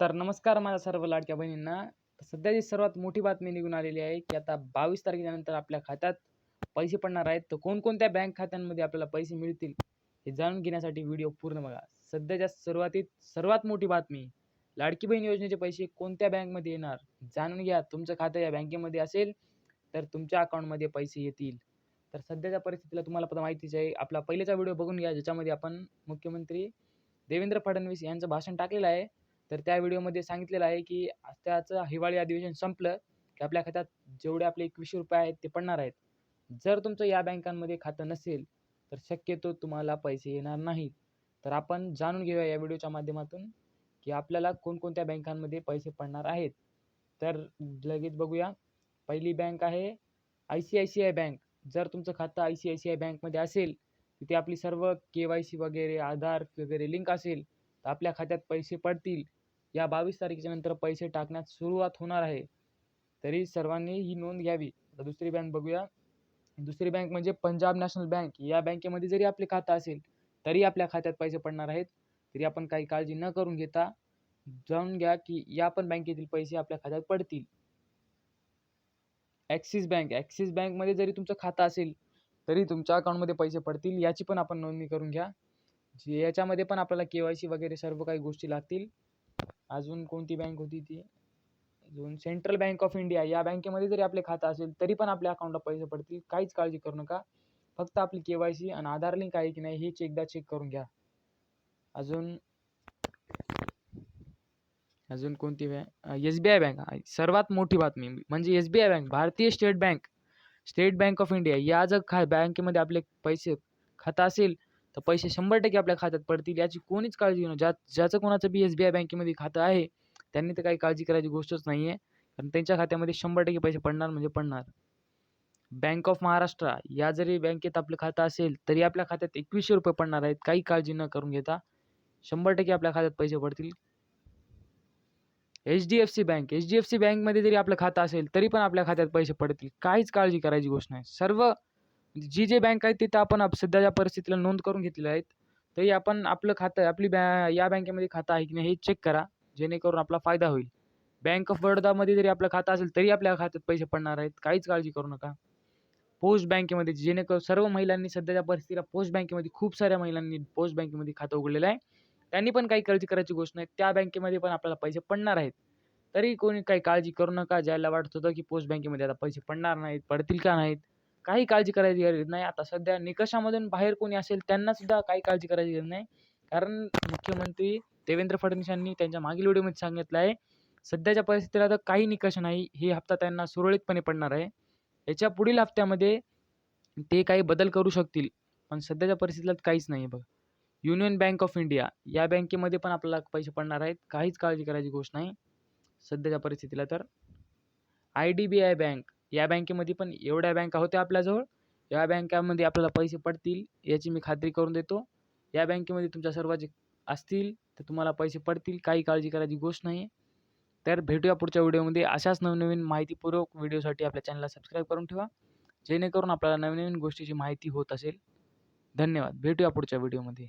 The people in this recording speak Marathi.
तर नमस्कार माझ्या सर्व लाडक्या बहिणींना. सध्याची सर्वात मोठी बातमी निघून आलेली आहे की आता बावीस तारखेच्यानंतर आपल्या खात्यात पैसे पडणार आहेत. तर कोणकोणत्या बँक खात्यांमध्ये आपल्याला पैसे मिळतील हे जाणून घेण्यासाठी व्हिडिओ पूर्ण बघा. सध्याच्या सुरुवातीत सर्वात मोठी बातमी लाडकी बहीण योजनेचे पैसे कोणत्या बँकमध्ये येणार? जाणून घ्या. तुमचं खातं या बँकेमध्ये असेल तर तुमच्या अकाउंटमध्ये पैसे येतील. तर सध्याच्या परिस्थितीला तुम्हाला पण माहितीच आहे आपला पहिलेचा व्हिडिओ बघून घ्या ज्याच्यामध्ये आपण मुख्यमंत्री देवेंद्र फडणवीस यांचं भाषण टाकलेलं आहे. तर त्या व्हिडिओमध्ये सांगितलेलं आहे की त्याचं हिवाळी अधिवेशन संपलं की आपल्या खात्यात जेवढे आपले एकवीसशे रुपये आहेत ते पडणार आहेत. जर तुमचं या बँकांमध्ये खातं नसेल तर शक्यतो तुम्हाला पैसे येणार नाहीत. तर आपण जाणून घेऊया या व्हिडिओच्या माध्यमातून की आपल्याला कोणकोणत्या बँकांमध्ये पैसे पडणार आहेत. तर लगेच बघूया. पहिली बँक आहे I C I C I bank. जर तुमचं खातं I C I C I बँकमध्ये असेल तिथे आपली सर्व के वाय सी वगैरे आधार वगैरे लिंक असेल तर आपल्या खात्यात पैसे पडतील. या बावीस तारखेच्या नंतर पैसे टाकण्यास सुरुवात होणार आहे. तरी सर्वांनी ही नोंद घ्यावी. आता दुसरी बँक बघूया. दुसरी बँक म्हणजे पंजाब नॅशनल बँक या बँकेमध्ये जरी आपले खातं असेल तरी आपल्या खात्यात पैसे पडणार आहेत. तरी आपण काही काळजी न करून घेता जाणून घ्या की या पण बँकेतील पैसे आपल्या खात्यात पडतील. ॲक्सिस बँक ॲक्सिस बँकमध्ये जरी तुमचं खातं असेल तरी तुमच्या अकाउंटमध्ये पैसे पडतील याची पण आपण नोंदणी करून घ्या. याच्यामध्ये पण आपल्याला के वाय सी वगैरे सर्व काही गोष्टी लागतील. अजून कोणती बँक होती ती? अजून सेंट्रल बँक ऑफ इंडिया या बँकेमध्ये जरी आपले खातं असेल तरी पण आपल्या अकाउंटला पैसे पडतील. काहीच काळजी करू नका. फक्त आपली के वाय सी आणि आधार लिंक आहे की नाही हेच एकदा चेक करून घ्या. अजून अजून कोणती bank? S B I bank सर्वात मोठी बातमी म्हणजे S B I bank Bharatiya state bank state bank of India या जर खा बँकेमध्ये आपले पैसे खातं असेल तर पैसे शंभर टक्के आपल्या खात्यात पडतील याची कोणीच काळजी घेऊ ज्या ज्याचं कोणाचं बी एस बी आय बँकेमध्ये खातं आहे त्यांनी तर काही काळजी करायची गोष्टच नाही आहे कारण त्यांच्या खात्यामध्ये शंभर टक्के पैसे पडणार म्हणजे पडणार. बँक ऑफ महाराष्ट्र या जरी बँकेत आपलं खातं असेल तरी आपल्या खात्यात एकवीसशे रुपये पडणार आहेत. काही काळजी न करून घेता शंभर टक्के आपल्या खात्यात पैसे पडतील. H D F C bank H D F C बँकमध्ये जरी आपलं खातं असेल तरी पण आपल्या खात्यात पैसे पडतील. काहीच काळजी करायची गोष्ट नाही. सर्व म्हणजे जी जे बँक आहेत तिथं आपण आप सध्याच्या परिस्थितीला नोंद करून घेतलेल्या आहेत. तरी आपण आपलं खातं आपली बॅ या बँकेमध्ये खातं आहे की नाही हे चेक करा. जेणेकरून आपला फायदा होईल. बँक ऑफ बडोदामध्ये जरी आपलं खातं असेल तरी आपल्या खात्यात पैसे पडणार आहेत. काहीच काळजी करू नका. पोस्ट बँकेमध्ये जेणेकरून सर्व महिलांनी सध्याच्या परिस्थितीला पोस्ट बँकेमध्ये खूप साऱ्या महिलांनी पोस्ट बँकेमध्ये खातं उघडलेलं आहे. त्यांनी पण काही काळजी करायची गोष्ट नाही. त्या बँकेमध्ये पण आपल्याला पैसे पडणार आहेत. तरी कोणी काही काळजी करू नका. ज्याला वाटत होतं की पोस्ट बँकेमध्ये आता पैसे पडणार नाहीत पडतील का नाहीत? काही काळजी करायची गरज नाही. आता सध्या निकषामधून बाहेर कोणी असेल त्यांना सुद्धा काही काळजी करायची गरज नाही. कारण मुख्यमंत्री देवेंद्र फडणवीस यांनी त्यांच्या मागील व्हिडिओमध्ये सांगितलं आहे सध्याच्या परिस्थितीला तर काही निकष नाही. हे हप्ता त्यांना सुरळीतपणे पडणार आहे. याच्या पुढील हप्त्यामध्ये ते काही बदल करू शकतील पण सध्याच्या परिस्थितीला काहीच नाही आहे बघ. युनियन बँक ऑफ इंडिया या बँकेमध्ये पण आपल्याला पैसे पडणार आहेत. काहीच काळजी करायची गोष्ट नाही. सध्याच्या परिस्थितीला तर. I D B I bank या बँकेमध्ये पण एवढ्या बँका होत्या आपल्याजवळ. या बँकामध्ये आपल्याला पैसे पडतील याची मी खात्री करून देतो. या बँकेमध्ये तुमच्या सर्वाचे असतील तर तुम्हाला पैसे पडतील काही काळजी करायची गोष्ट नाही तर भेटूया पुढच्या व्हिडिओमध्ये. अशाच नवनवीन माहितीपूर्वक व्हिडिओसाठी आपल्या चॅनलला सबस्क्राईब करून ठेवा. जेणेकरून आपल्याला नवीन नवीन गोष्टीची माहिती होत असेल. धन्यवाद. भेटूया पुढच्या व्हिडिओमध्ये.